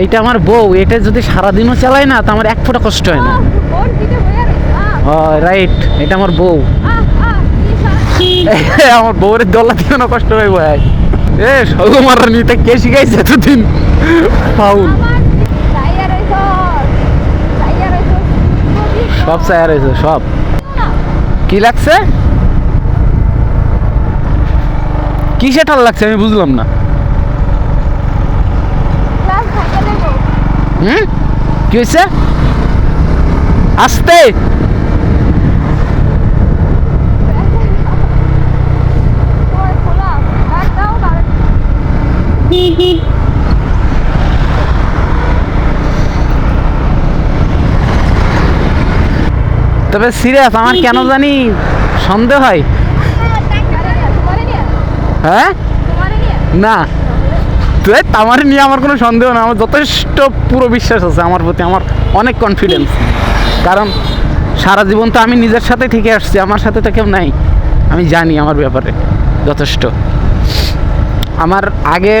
এইটা আমার বউ এটা যদি সারাদিনও চালায় না তো আমার এক ফোঁটা কষ্ট হয় না। রাইট এটা আমার বউ। আমার বউয়ের দলা দিয়ে না কষ্ট হয় ভাই এ সৌমার নিতে কে শিখাইছে এতদিন? ফাউল। সব চায়া রয়েছে সব। কি লাগছে? কিসে ঠাল লাগছে আমি বুঝলাম না। হুম? কি হয়েছে আসতে। তবে সিরিয়াস আমার কেন জানি সন্দেহ হয়। হ্যাঁ না। তুই আমার নিয়ে আমার কোনো সন্দেহ না, আমার যথেষ্ট পুরো বিশ্বাস আছে আমার প্রতি, আমার অনেক কনফিডেন্স কারণ সারা জীবন তো আমি নিজের সাথে থেকে আসছি, আমার সাথে তো কেউ নাই। আমি জানি আমার ব্যাপারে যথেষ্ট। আমার আগে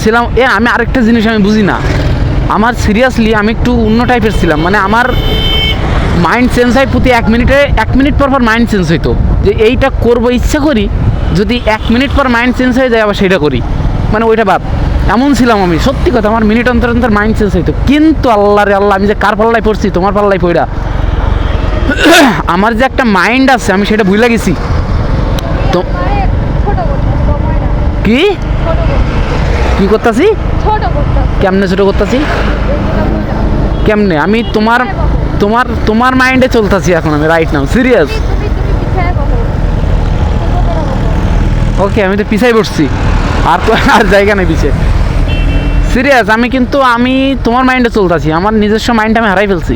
ছিলাম, এ আমি আরেকটা জিনিস আমি বুঝি না। আমার সিরিয়াসলি আমি একটু অন্য টাইপের ছিলাম মানে আমার মাইন্ড চেঞ্জ হয় প্রতি এক মিনিটে, এক মিনিট পর পর মাইন্ড চেঞ্জ হইতো। যে এইটা করব, ইচ্ছা করি, যদি এক মিনিট পর মাইন্ড চেঞ্জ হয়ে যায়, আবার সেটা করি। মানে ওইটা বাদ। এমন ছিলাম আমি, সত্যি কথা, আমার মিনিট অন্তর অন্তর মাইন্ড চেঞ্জ হইতো। কিন্তু আল্লাহ রে আল্লাহ, আমি যে কার পাল্লায় পড়ছি, তোমার পাল্লায় পড়া আমার যে একটা মাইন্ড আছে, আমি সেটা ভুলে গেছি। তো কি? কি করতেছি? কেমনে ছোটো করতেছি? কেমনে? আমি তোমার তোমার তোমার মাইন্ডে চলতেছি এখন আমি রাইট নাও সিরিয়াস পিছায় ওকে আমি তো পিছাই পড়ছি আর তো আর জায়গা নেই পিছে। সিরিয়াস আমি কিন্তু আমি তোমার মাইন্ডে চলতেছি। আমার নিজস্ব মাইন্ড আমি হারাই ফেলছি।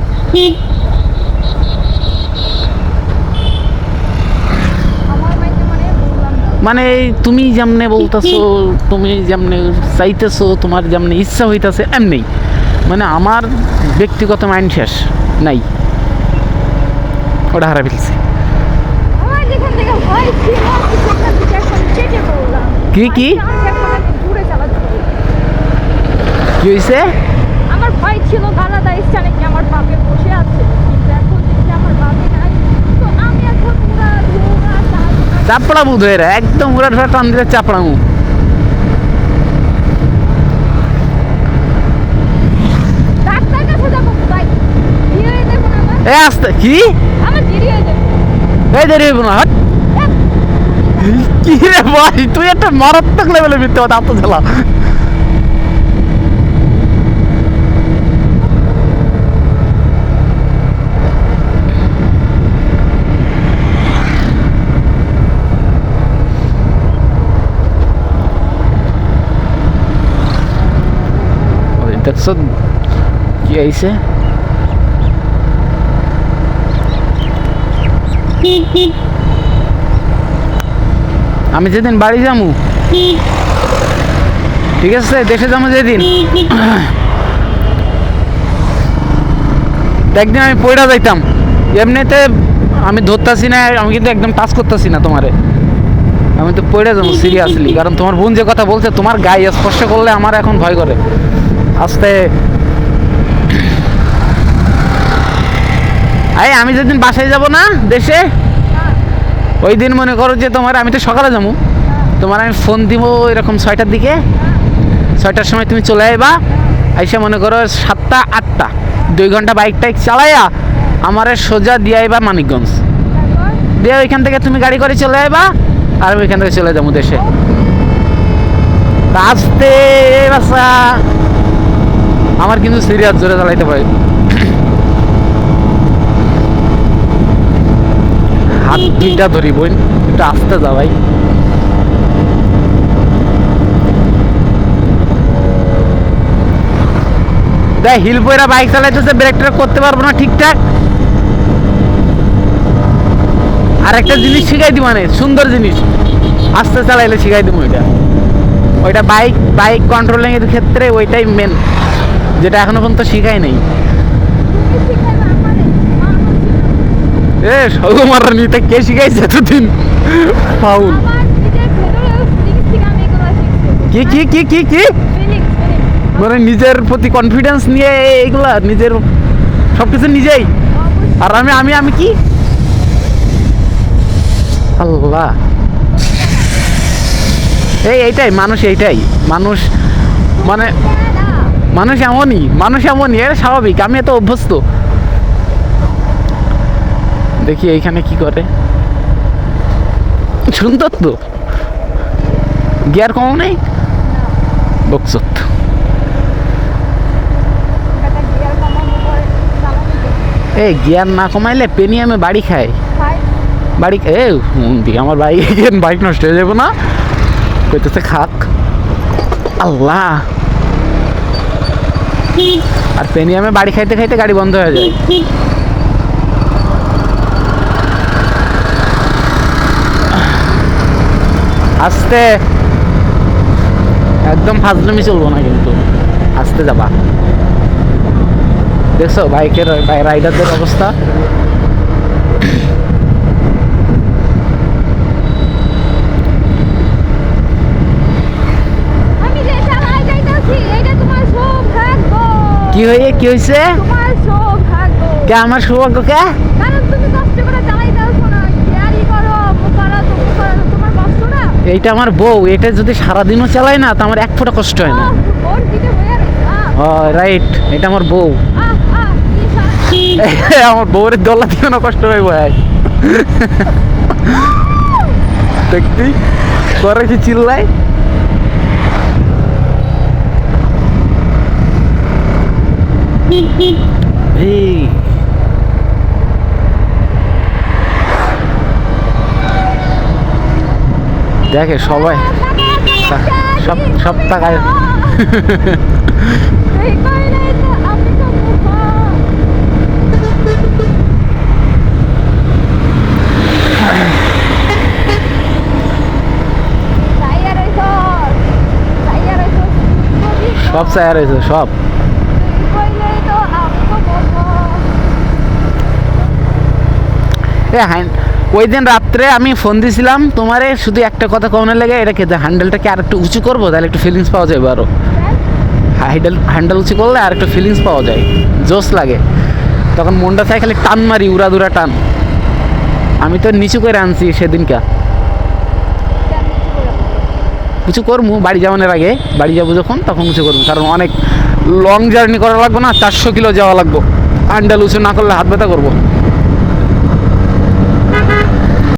মানে তুমি যেমনে বলতেছো তুমি যেমনে চাইতেছো তোমার যেমনে ইচ্ছা হইতাছে এমনি। মানে আমার ব্যক্তিগত মাইন্ড শেষ নাই। ওটা হারা ফেলছি। আমার যেখান থেকে ভয় ছিল আমি সেখান থেকে এখন চেটে পড়লাম কি, কি? আমি এখন আমি দূরে চালাতে পারি কি আমার ভয় ছিল স্থানে কি আমার বাপে বসে আছে। কিন্তু এখন দেখছি আমার বাপে নাই। তো আমি এখন পুরা ধোঁয়া চাপড়া বুধ হয়ে একদম উড়া ঢোড়া টান দিলে চাপড়া মুখ। এ আসতে কি? আমার দেরি হয়ে যাবে। এই দেরি হইব না কি রে ভাই তুই একটা মারাত্মক লেভেলের মিথ্যে কথা আত্ম দেখছ কি আইছে আমি যেদিন বাড়ি যামু, ঠিক আছে, দেশে যাব যেদিন। একদিন আমি পয়রা যাইতাম। এমনিতে আমি ধরতাছি না, আমি কিন্তু একদম টাচ করতেছি না তোমারে। আমি তো পড়ে যাব সিরিয়াসলি কারণ তোমার বোন যে কথা বলছে, তোমার গায়ে স্পর্শ করলে আমার এখন ভয় করে। আস্তে। এই, আমি যেদিন বাসায় যাব না দেশে, ওই দিন মনে করো যে তোমার আমি তো সকালে যাব। তোমার আমি ফোন দিব এরকম ছয়টার দিকে। ছয়টার সময় তুমি চলে আইবা। আইসা মনে করো সাতটা, আটটা। দুই ঘণ্টা বাইক টাইক চালাইয়া আমার সোজা দিয়ে আইবা মানিকগঞ্জ। দিয়ে ওইখান থেকে তুমি গাড়ি করে চলে আইবা আর আমি ওইখান থেকে চলে যাব দেশে। আসতে, বাসা। আমার কিন্তু সিরিয়াস জোরে চালাইতে পারে। হাত দুইটা ধরি বোন, একটু আস্তে যা ভাই। দেখ, হিল বইরা বাইক চালাইতেছে, ব্রেক ট্রেক করতে পারব না ঠিকঠাক। আর একটা জিনিস শিখাই দিব মানে সুন্দর জিনিস। আস্তে চালাইলে শিখাই দিব ওইটা। ওইটা বাইক বাইক কন্ট্রোলিং এর ক্ষেত্রে ওইটাই মেন যেটা এখনও পর্যন্ত শিখাই নেই। এ সৌমার নিতে কে শিখাইছে এতদিন? ফাউল। কি কি কি কি কি? মানে নিজের প্রতি কনফিডেন্স নিয়ে এইগুলা, নিজের সব কিছু নিজেই। আর আমি আমি আমি কি? আল্লাহ। এই, এইটাই, মানুষ এইটাই। মানুষ মানে মানুষ এমনই মানুষ এমনই এটা স্বাভাবিক, আমি এত অভ্যস্ত। দেখি এইখানে কি করে। সুন্দর তো। গিয়ার কম নেই? বকসত। এটা গিয়ার না কমাইলে পেনিয়ামে বাড়ি খায়। বাড়ি এ আমার বাইক বাইক নষ্ট হয়ে যাব না। কইতেছে খাক। আল্লাহ। আর পেনিয়ামে বাড়ি খাইতে খাইতে গাড়ি বন্ধ হয়ে যায়। আস্তে। একদম ফাজলামি চলবো না কিন্তু। আস্তে যাবা। দেখছ বাইকের রাইডারদের অবস্থা আমি যে চালাই যাইতাছি এটা তোমার সৌভাগ্য কি হয়ে কি হয়েছে? তোমার সৌভাগ্য। কে আমার সৌভাগ্য কে কারণ তুমি কষ্ট করে চালাই যাচ্ছ না। গিয়ারি করো মুখ করো তুমি করো তোমার কষ্ট না? এইটা আমার বউ এটা যদি সারাদিনও চালাই না তো আমার এক ফোঁটা কষ্ট হয় না। ওর দিকে হয়ে ও রাইট এটা আমার বউ। আমার বউয়ের দোলা দিয়ে না কষ্ট হয় ভাই দেখতি করে কি চিল্লায়? এই দেখে সবাই। সব সব টাকায় সব চায় রয়েছে সব কইলে তো আমি তো বলব এ হ্যাঁ ওই দিন রাত্রে আমি ফোন দিছিলাম, তোমারে শুধু একটা কথা কমনে লেগে, এটা খেতে হ্যান্ডেলটাকে আর একটু উঁচু করব, তাহলে একটু ফিলিংস পাওয়া যাবে আরও হ্যান্ডেল হ্যান্ডেল উঁচু করলে আর একটু ফিলিংস পাওয়া যায়, জোশ লাগে। তখন মনটা চাই খালি টান মারি উড়া দুরা টান। আমি তো নিচু করে আনছি সেদিনকা। উঁচু করব, বাড়ি যাওয়ানোর আগে, বাড়ি যাব যখন, তখন উঁচু করব। কারণ অনেক লং জার্নি করা লাগবে না, চারশো কিলো যাওয়া লাগবো। হ্যান্ডেল উঁচু না করলে হাত ব্যথা করব।